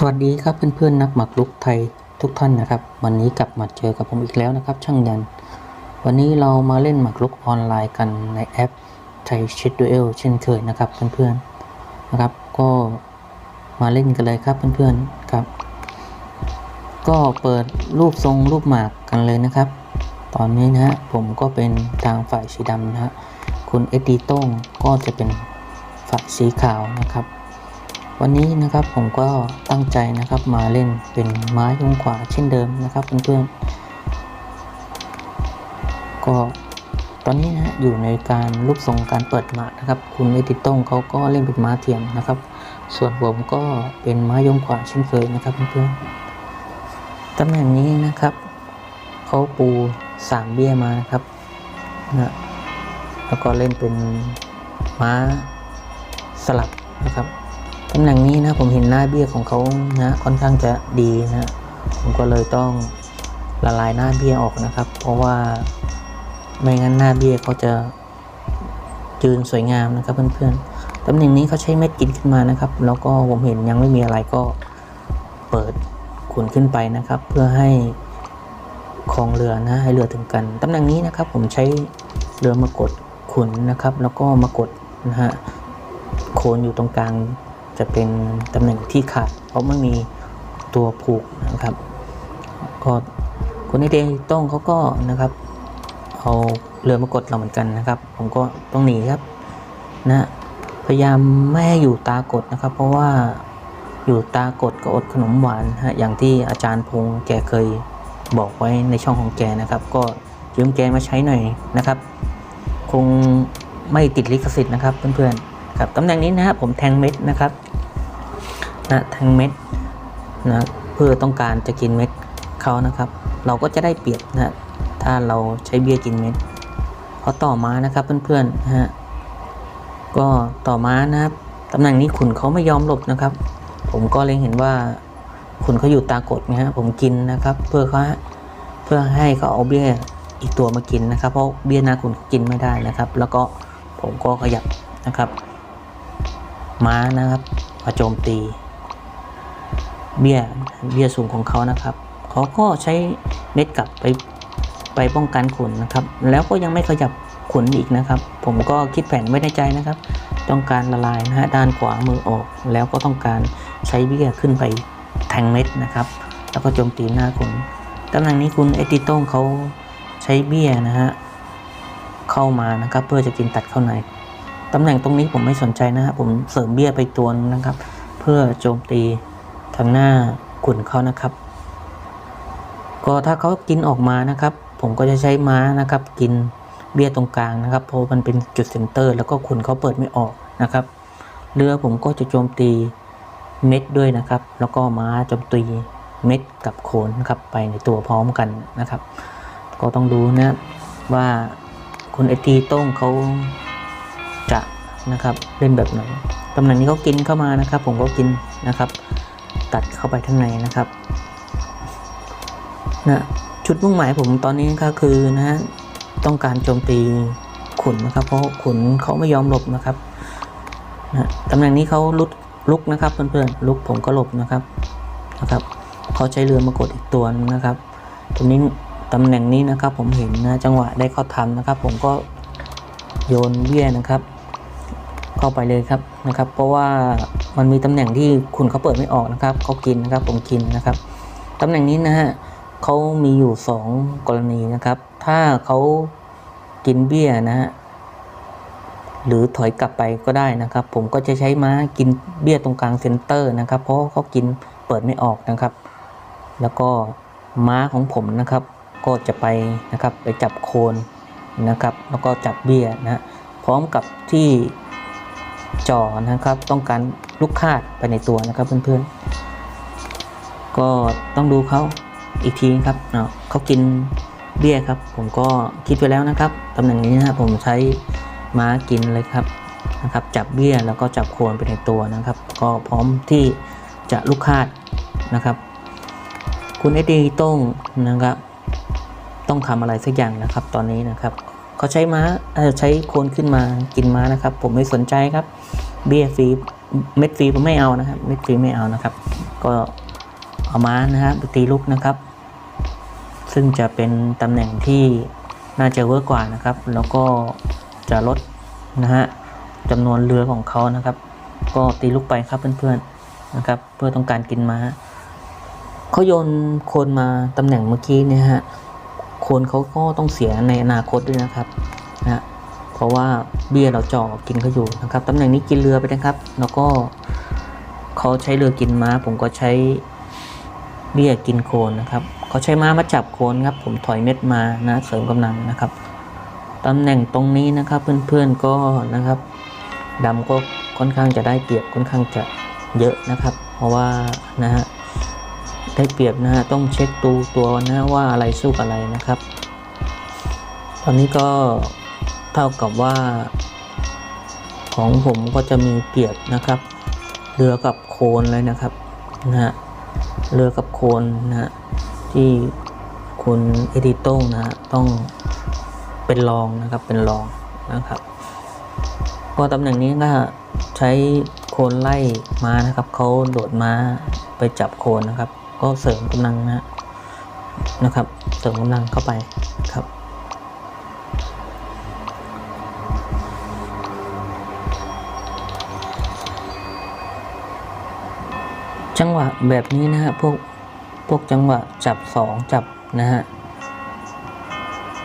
สวัสดีครับเพื่อนๆนักหมากรุกไทยทุกท่านนะครับ วันนี้กลับมาเจอกับผมอีกแล้วนะครับ ช่างยัน วันนี้เรามาเล่นหมากรุกออนไลน์กันในแอปไทยชิดดูเอลเช่นเคยนะครับเพื่อนๆนะครับ ก็มาเล่นกันเลยครับเพื่อนๆครับ ก็เปิดรูปทรงรูปหมากกันเลยนะครับ ตอนนี้นะฮะผมก็เป็นทางฝ่ายสีดำนะฮะคุณเอ็ดดีโต้งก็จะเป็นฝ่ายสีขาวนะครับ วันนี้นะครับผมก็ตั้งใจนะครับมาเล่นเป็นไม้ยงขวาเช่นเดิมนะครับเพื่อนๆก็ตอนนี้นะฮะอยู่ในการรูปทรงการเปิดหมากนะครับ คุณเอติต้งเขาก็เล่นเป็นม้าเทียมนะครับ ส่วนผมก็เป็นไม้ยงขวาเช่นเคยนะครับเพื่อนๆตำแหน่งนี้นะครับเขาปูสามเบี้ยมานะครับนะแล้วก็เล่นเป็นม้าสลับนะครับ ตำแหน่งนี้นะผมเห็นหน้าเบี้ยของเขานะค่อนข้างจะดีนะผมก็เลยต้องละลายหน้าเบี้ยออกนะครับ เพราะว่าไม่งั้นหน้าเบี้ยเขาจะจืนสวยงามนะครับเพื่อนๆตำแหน่งนี้เขาใช้เม็ดกินขึ้นมานะครับ แล้วก็ผมเห็นยังไม่มีอะไรก็เปิดขุนขึ้นไปนะครับ เพื่อให้คลองเรือนะให้เรือถึงกันตำแหน่งนี้นะครับ ผมใช้เรือมากดขุนนะครับ แล้วก็มากดนะฮะโคนอยู่ตรงกลาง จะเป็นตำแหน่งที่ขาด เพราะไม่มีตัวผูกนะครับ ก็คนในเดต้องเขาก็นะครับ เอาเรือมากดเราเหมือนกันนะครับ ผมก็ต้องหนีครับนะพยายามไม่ให้อยู่ตากดนะครับ เพราะว่าอยู่ตากดก็อดขนมหวานฮะอย่างที่อาจารย์พงษ์แกเคยบอกไว้ในช่องของแกนะครับ ก็ยืมแกมาใช้หน่อยนะครับ คงไม่ติดลิขสิทธิ์นะครับเพื่อนๆครับตำแหน่งนี้นะครับผมแทงเม็ดนะครับ นะแทงเม็ดนะเพื่อต้องการจะกินเม็ดเขานะครับ เราก็จะได้เปรียบนะถ้าเราใช้เบี้ยกินเม็ดเพราะต่อมานะครับเพื่อนๆนะฮะก็ต่อมานะครับตำแหน่งนี้ขุนเขาไม่ยอมหลบนะครับ ผมก็เลยเห็นว่าขุนเขาอยู่ตากดนะฮะผมกินนะครับ เพื่อเขาเพื่อให้เขาเอาเบี้ยอีกตัวมากินนะครับ เพราะเบี้ยนาขุนกินไม่ได้นะครับ แล้วก็ผมก็ขยับนะครับ ม้านะครับมาโจมตี เบี้ยเบี้ยสูงของเขานะครับ เขาก็ใช้เม็ดกลับไปไปป้องกันขนนะครับ แล้วก็ยังไม่ขยับขนอีกนะครับ ผมก็คิดแผนไว้ในใจนะครับ ต้องการละลายนะฮะด้านขวามือออก แล้วก็ต้องการใช้เบี้ยขึ้นไปแทงเม็ดนะครับ แล้วก็โจมตีหน้าขนตำแหน่งนี้คุณเอติโต้งเขาใช้เบี้ยนะฮะเข้ามานะครับ เพื่อจะกินตัดเข้าในตำแหน่งตรงนี้ผมไม่สนใจนะฮะผมเสริมเบี้ยไปตัวนึงนะครับ เพื่อโจมตี ทางหน้าขุนเขานะครับ ก็ถ้าเขากินออกมานะครับ ผมก็จะใช้ม้านะครับ กินเบี้ยตรงกลางนะครับ เพราะมันเป็นจุดเซนเตอร์ แล้วก็ขุนเขาเปิดไม่ออกนะครับ เรือผมก็จะโจมตีเม็ดด้วยนะครับ แล้วก็ม้าโจมตีเม็ดกับโคนนะครับไปในตัวพร้อมกันนะครับ ก็ต้องดูนะว่าคุณไอตีต้งเขาจะนะครับเล่นแบบไหนตำแหน่งนี้เขากินเข้ามานะครับ ผมก็กินนะครับ ตัดเข้าไปข้างในนะครับนะชุดมุ่งหมายผมตอนนี้ก็คือนะฮะต้องการโจมตีขุนนะครับ เพราะขุนเขาไม่ยอมหลบนะครับนะตำแหน่งนี้เขาลุกลุกนะครับเพื่อนๆลุกผมก็หลบนะครับนะครับเขาใช้เรือมากดอีกตัวนึงนะครับตรงนี้ตำแหน่งนี้นะครับผมเห็นนะจังหวะได้เข้าทำนะครับ ผมก็โยนเบี้ยนะครับ เข้าไปเลยครับนะครับ เพราะว่า มันมีตำแหน่งที่คุณเขาเปิดไม่ออกนะครับเขากินนะครับผมกินนะครับตำแหน่งนี้นะฮะเขามีอยู่ 2 กรณีนะครับ ถ้าเขากินเบี้ยนะฮะหรือถอยกลับไปก็ได้นะครับ ผมก็จะใช้ม้ากินเบี้ยตรงกลางเซนเตอร์นะครับ เพราะเขากินเปิดไม่ออกนะครับ แล้วก็ม้าของผมนะครับ ก็จะไปนะครับไปจับโคนนะครับ แล้วก็จับเบี้ยนะฮะพร้อมกับที่จอนะครับ ต้องการ ลูกคาดไปในตัวนะครับเพื่อนๆ ก็ต้องดูเขาอีกทีครับเนาะเขากินเบี้ยครับ ผมก็คิดไปแล้วนะครับตำแหน่งนี้นะครับผมใช้ม้ากินเลยครับนะครับ จับเบี้ยแล้วก็จับโคนไปในตัวนะครับ ก็พร้อมที่จะลูกคาดนะครับ คุณเอดีโต้องนะครับ ต้องทำอะไรสักอย่างนะครับ ตอนนี้นะครับเขาใช้ม้าเออใช้โคนขึ้นมากินม้านะครับ ผมไม่สนใจครับ เบี้ยฟรี เม็ดฟรีผมไม่เอานะครับ เม็ดฟรีไม่เอานะครับ ก็เอาม้านะครับตีลูกนะครับ ซึ่งจะเป็นตำแหน่งที่น่าจะเวิร์กกว่านะครับ แล้วก็จะลดนะฮะจำนวนเรือของเขานะครับ ก็ตีลูกไปครับเพื่อนๆนะครับ เพื่อต้องการกินม้าเขาโยนโคนมาตำแหน่งเมื่อกี้เนี่ยฮะโคนเขาก็ต้องเสียในอนาคตด้วยนะครับ เพราะว่าเบี้ยเราจ่อกินเขาอยู่นะครับตำแหน่งนี้กินเรือไปนะครับ แล้วก็เขาใช้เรือกินม้า ผมก็ใช้เบี้ยกินโคนนะครับเขาใช้ม้ามาจับโคนครับ ผมถอยเม็ดมานะเสริมกำลังนะครับตำแหน่งตรงนี้นะครับเพื่อนๆก็นะครับดำก็ค่อนข้างจะได้เปรียบค่อนข้างจะเยอะนะครับ เพราะว่านะฮะได้เปรียบนะฮะต้องเช็คตูตัวนะว่าอะไรสู้อะไรนะครับ ตอนนี้ก็ เท่ากับว่า ของผมก็จะมีเปรียบนะครับ เรือกับโคนเลยนะครับนะฮะเรือกับโคนนะฮะที่คุณเอดิโต้งนะฮะต้องเป็นรองนะครับเป็นรองนะครับพราะตำแหน่งนี้ก็ใช้โคนไล่มานะครับเขาโดดมาไปจับโคนนะครับ ก็เสริมกำลังนะฮะนะครับ เสริมกำลังเข้าไปครับ จังหวะแบบนี้นะฮะพวกพวกจังหวะจับสองจับนะฮะ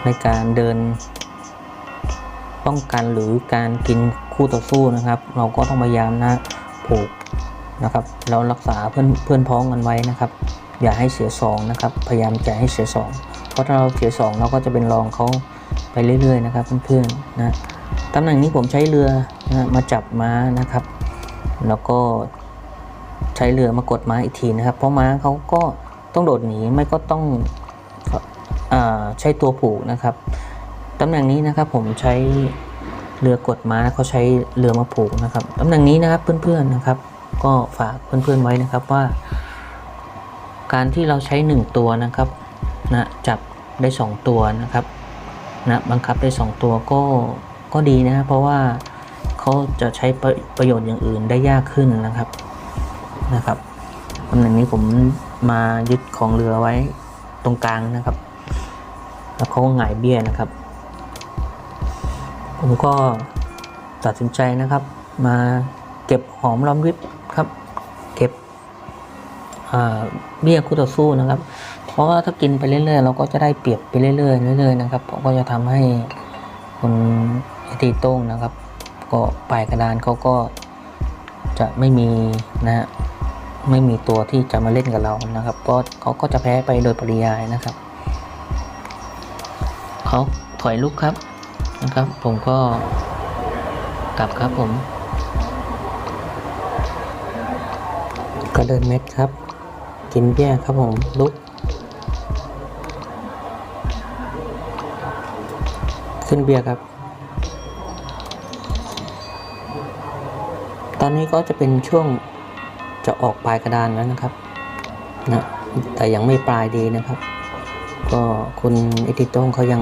ในการเดิน ป้องกันหรือการกินคู่ต่อสู้นะครับ เราก็ต้องพยายามนะผูกนะครับเรารักษาเพื่อนเพื่อนพ้องกันไว้นะครับ อย่าให้เสียสองนะครับ พยายามจะให้เสียสองเพราะถ้าเราเสียสองเราก็จะเป็นรองเขาไปเรื่อยๆนะครับเพื่อนๆนะตำแหน่งนี้ผมใช้เรือนะมาจับม้านะครับ แล้วก็ ใช้เรือมากดม้าอีกทีนะครับ เพราะม้าเขาก็ต้องโดดหนีไม่ก็ต้องอใช้ตัวผูกนะครับตำแหน่งนี้นะครับผมใช้เรือกดม้าเขาใช้เรือมาผูกนะครับตำแหน่งนี้นะครับเพื่อนๆนะครับ ก็ฝากเพื่อนๆไว้นะครับว่า การที่เราใช้หนึ่งตัวนะครับนะจับได้สองตัวนะครับนะบังคับได้สองตัวก็ก็ดีนะเพราะว่าเขาจะใช้ประประโยชน์อย่างอื่นได้ยากขึ้นนะครับ นะครับตำแหน่งนี้ผมมายึดของเรือไว้ตรงกลางนะครับ แล้วเขาก็หงายเบี้ยนะครับ ผมก็ตัดสินใจนะครับ มาเก็บหอมรอมริบครับ เก็บเบี้ยคู่ต่อสู้นะครับ เพราะว่าถ้ากินไปเรื่อยๆเราก็จะได้เปรียบไปเรื่อยๆเรื่อยๆนะครับผมก็จะทำให้คนไอตีโต้งนะครับ ก็ปลายกระดานเขาก็จะไม่มีนะฮะ ไม่มีตัวที่จะมาเล่นกับเรานะครับ ก็เขาก็จะแพ้ไปโดยปริยายนะครับเขาถอยลุกครับนะครับ ผมก็กลับครับผมก็เดินเม็ดครับ กินเบี้ยครับผมลุก ขึ้นเบียร์ครับ ตอนนี้ก็จะเป็นช่วง จะออกปลายกระดานแล้วนะครับนะแต่ยังไม่ปลายดีนะครับ ก็คุณเอติโต้งเขายัง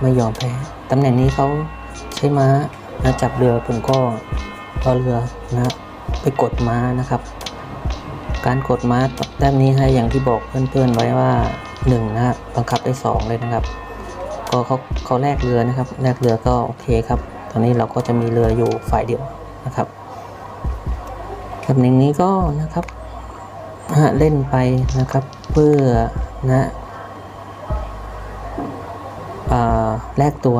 ไม่ยอมแพ้ตำแหน่งนี้เขาใช้ม้านะจับเรือผมก็เอเรือนะไปกดม้านะครับ การกดม้าแต้มนี้ให้อย่างที่บอกเพื่อนๆไว้ว่าหนึ่งนะบังคับได้สองเลยนะครับ ก็เขาเขาแลกเรือนะครับแลกเรือก็โอเคครับ ตอนนี้เราก็จะมีเรืออยู่ฝ่ายเดียวนะครับ ตำแหน่งนี้ก็นะครับเล่นไปนะครับเพื่อนะอแลกตัว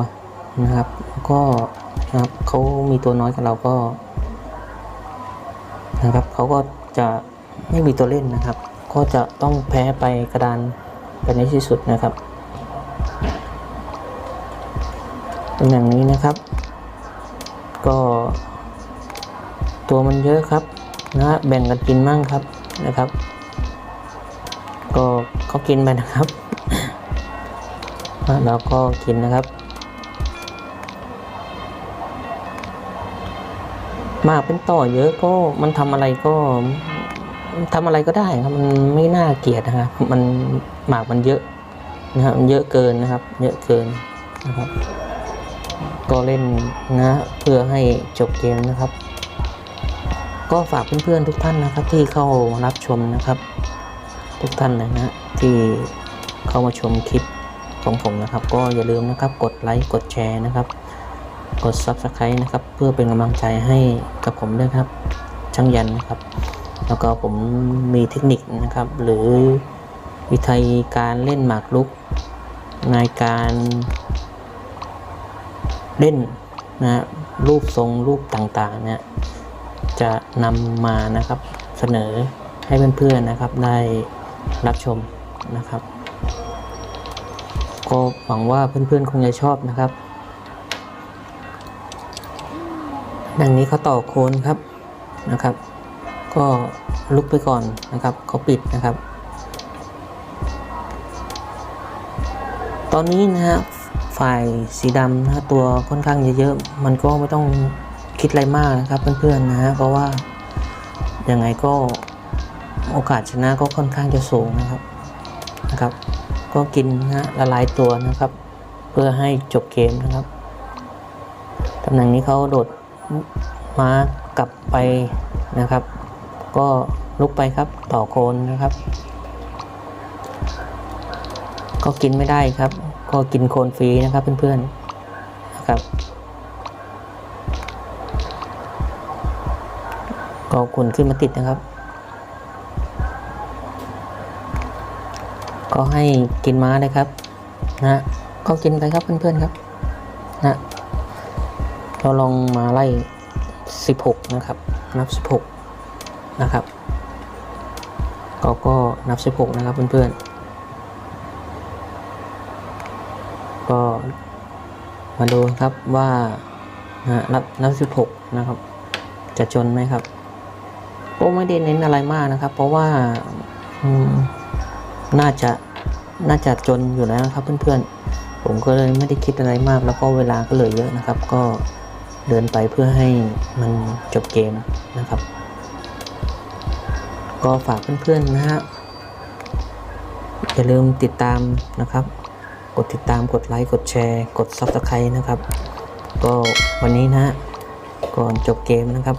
นะครับ ก็นะครับเขามีตัวน้อยกับเราก็นะครับเขาก็จะไม่มีตัวเล่นนะครับ ก็จะต้องแพ้ไปกระดานไปในที่สุดนะครับตำแหน่งนี้นะครับ ก็ตัวมันเยอะครับ นะฮะแบ่งกันกินมั่งครับนะครับ ก็เขากินไปนะครับแล้วก็กินนะครับหมากเป็นต่อเยอะก็มันทำอะไรก็ทำอะไรก็ได้ครับมันไม่น่าเกลียดนะครับมันหมากมันเยอะนะครับเยอะเกินนะครับ เยอะเกินนะครับ ก็เล่นนะเพื่อให้จบเกมนะครับ ก็ฝากเพื่อนๆทุกท่านนะครับ ที่เข้ารับชมนะครับ ทุกท่านเลยนะที่เข้ามาชมคลิปของผมนะครับ ก็อย่าลืมนะครับกดไลค์กดแชร์นะครับ กด Subscribe นะครับ เพื่อเป็นกำลังใจให้กับผมด้วยครับ ช่างยันนะครับ แล้วก็ผมมีเทคนิคนะครับ หรือวิธีการเล่นหมากรุกในการเล่นนะรูปทรงรูปต่างๆเนี่ย จะนำมานะครับเสนอให้เพื่อนๆนะครับได้รับชมนะครับ ก็หวังว่าเพื่อนๆคงจะชอบนะครับดังนี้เขาต่อโคนครับนะครับ ก็ลุกไปก่อนนะครับเขาปิดนะครับ ตอนนี้นะฮะฝ่ายสีดำนะตัวค่อนข้างเยอะๆมันก็ไม่ต้อง คิดอะไรมากนะครับเพื่อนๆนะ เพราะว่ายังไงก็โอกาสชนะก็ค่อนข้างจะสูงนะครับนะครับ ก็กินนะฮะละลายตัวนะครับ เพื่อให้จบเกมนะครับตำแหน่งนี้เขาโดดม้ากลับไปนะครับ ก็ลุกไปครับต่อโคนนะครับ ก็กินไม่ได้ครับ ก็กินโคนฟรีนะครับเพื่อนๆนะครับ ก็คุณขึ้นมาติดนะครับ ก็ให้กินม้าเลยครับนะก็กินไปครับเพื่อนๆครับนะเราลองมาไล่ 16 นะครับ นับ 16 นะครับก็ก็นับ 16 นะครับเพื่อนๆ ก็มาดูครับว่านะนับนับ 16 นะครับ จะจนไหมครับ ก็ไม่ได้เน้นอะไรมากนะครับ เพราะว่าน่าจะน่าจะจนอยู่แล้วนะครับเพื่อนๆ ผมก็เลยไม่ได้คิดอะไรมาก แล้วก็เวลาก็เลือเยอะนะครับ ก็เดินไปเพื่อให้มันจบเกมนะครับ ก็ฝากเพื่อนๆนะฮะอย่าลืมติดตามนะครับ กดติดตามกดไลค์กดแชร์ กด Subscribe นะครับ ก็วันนี้นะฮะก่อนจบเกมนะครับ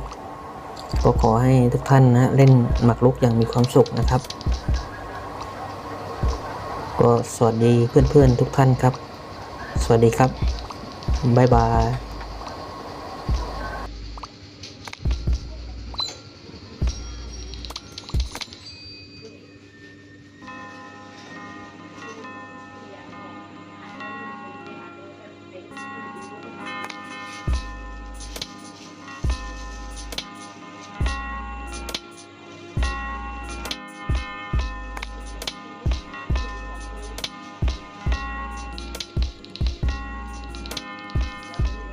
ก็ขอให้ทุกท่านนะเล่นหมากรุกอย่างมีความสุขนะครับ ก็สวัสดีเพื่อนๆทุกท่านครับ สวัสดีครับบ๊ายบาย